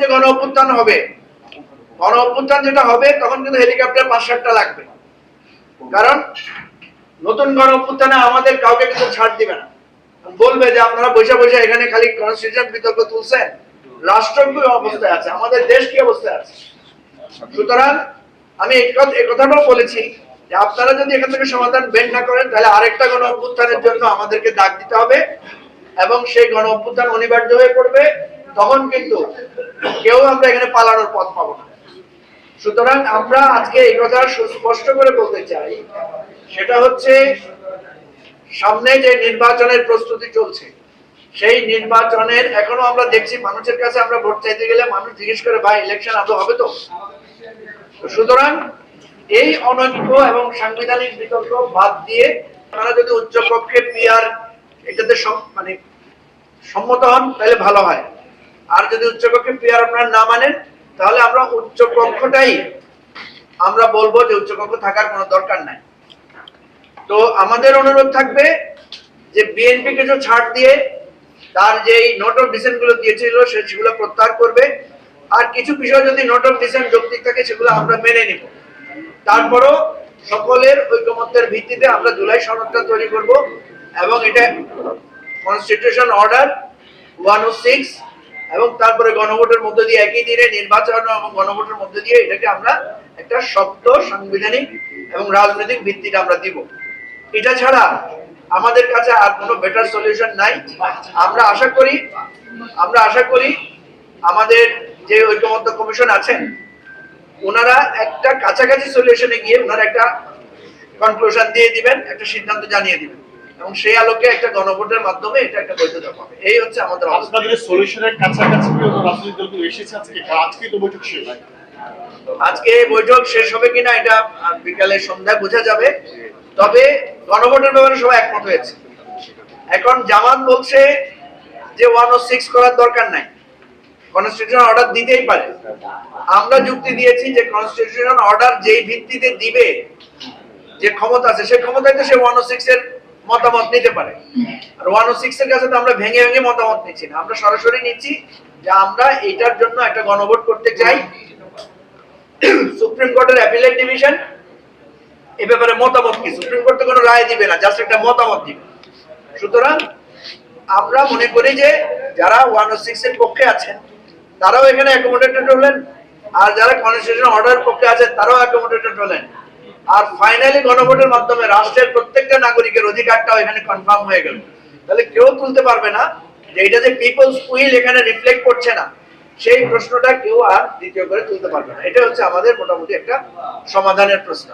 যে গণ অভ্যুত্থান হবে। গণ অভ্যুত্থান যেটা হবে, তখন কিন্তু হেলিকপ্টার পাঁচ সাতটা লাগবে। কারণ নতুন গণ অভ্যুত্থানে আমাদের কাউকে কিন্তু ছাড় দিবে না। বলবে যে আপনারা বসে বসে এখানে খালি কনস্টিটিউশন বিতর্ক তুলছেন। রাষ্ট্র কি অবস্থায় আছে, আমাদের দেশ কি অবস্থায় আছে? সুতরাং আমি এই কথাটাও বলেছি যে আপনারা যদি এখান থেকে সমাধান বের না করেন, তাহলে আরেকটা গণ অভ্যুত্থানের জন্য আমাদেরকে ডাক দিতে হবে এবং সেই গণ অভ্যুত্থান অনিবার্য হয়ে পড়বে। তখন কিন্তু কেউ আমরা এখানে পালানোর পথ পাবো না। সুতরাং আমরা আজকে এই কথা সুস্পষ্ট করে বলতে চাই, সেটা হচ্ছে সামনে যে নির্বাচনের প্রস্তুতি চলছে, সেই নির্বাচনের এখনও আমরা দেখছি মানুষের কাছে আমরা ভোট চাইতে গেলে মানুষ জিজ্ঞেস করে, ভাই ইলেকশন আদৌ হবে তো? সুতরাং এই অনৈক্য এবং সাংবিধানিক বিতর্ক বাদ দিয়ে তারা যদি উচ্চ পক্ষে পিয়ার এটাতে মানে সম্মত হন, তাহলে ভালো হয়। আর যদি উচ্চ পক্ষে পিয়ার আপনারা না মানেন, তাহলে আমরা উচ্চ পক্ষটাই আমরা বলব যে উচ্চ পক্ষ থাকার কোনো দরকার নাই। তো আমাদের অনুরোধ থাকবে যে বিএনপি কিছু ছাড় দিয়ে তার যে নোট অফ ডিসেন্টগুলো দিয়েছিল, সেগুলো প্রত্যাহার করবে। আর কিছু বিষয় যদি নোট অফ ডিসেন্ট যৌক্তিক থাকে, সেগুলো আমরা মেনে নিব। তারপরও সকলের ঐকমত্যের ভিত্তিতে আমরা জুলাই সনদটা তৈরি করব এবং এটা constitution order one o six এবং তারপরে গণভোটের মধ্যে দিয়ে একই দিনে নির্বাচন এবং গণভোটের মধ্য দিয়ে এটাকে আমরা একটা শক্ত সাংবিধানিক এবং রাজনৈতিক ভিত্তিটা আমরা দিব। এটা ছাড়া আমাদের কাছে আর কোনো বেটার সলিউশন নাই। আমরা আশা করি, আমরা আশা করি আমাদের যে ঐকমত্য কমিশন আছেন, ওনারা একটা কাছাকাছি সলিউশনে গিয়ে ওনারা একটা কনক্লুশন দিয়ে দিবেন, একটা সিদ্ধান্ত জানিয়ে দিবেন। এবং সেই আলোকে একটা গণভোটের মাধ্যমে এটা একটা বৈধতা পাবে এই হচ্ছে আমাদের আপনাদের সলিউশনের কাছাকাছি রাজনৈতিক দলগুলো এসেছে আজকে? আজকে তো বৈঠক শেষ হয়। আজকে বৈঠক শেষ হবে কিনা এটা বিকালে সন্ধ্যায় বোঝা যাবে। তবে গণভোটের ব্যাপারে সবাই একমত হয়েছে। এখন জামান বলছে যে ওয়ান ও সিক্স করার দরকার নাই। কনস্টিটিউশন অর্ডার দিতেই পারে। আমরা যুক্তি দিয়েছি যে কনস্টিটিউশন অর্ডার যেই ভিত্তিতে দিবে যে ক্ষমতা আছে সেই ক্ষমতায় তো সে ওয়ান ও সিক্স এর মতামত নিতে পারে। আর ওয়ান ও সিক্স এর কাছে তো আমরা ভেঙে ভেঙে মতামত নিচ্ছি না। আমরা সরাসরি নিচ্ছি যে আমরা এইটার জন্য একটা গণভোট করতে চাই। সুপ্রিম কোর্টের অ্যাপিলেট ডিভিশন। এ ব্যাপারে মতামত কি? সুপ্রিম কোর্ট তো কোনো রায় দিবে না, জাস্ট একটা মতামত দিবে। সুতরাং আমরা মনে করি যে যারা ওয়ান ও সিক্স এর পক্ষে আছেন, তারাও এখানে অ্যাকোমোডেটেড হলেন। আর যারা কনস্টিটিউশন অর্ডার পক্ষে আছেন, তারাও অ্যাকোমোডেটেড হলেন। আর ফাইনালি গণভোটের মাধ্যমে রাষ্ট্রের প্রত্যেকটা নাগরিকের অধিকারটা এখানে কনফার্ম হয়ে গেল। তাহলে কেউ তুলতে পারবে না যে এটা যে পিপলস উইল এখানে রিফ্লেক্ট করছে না, সেই প্রশ্নটা কেউ আর দ্বিতীয় করে তুলতে পারবে না। এটা হচ্ছে আমাদের মোটামুটি একটা সমাধানের প্রশ্ন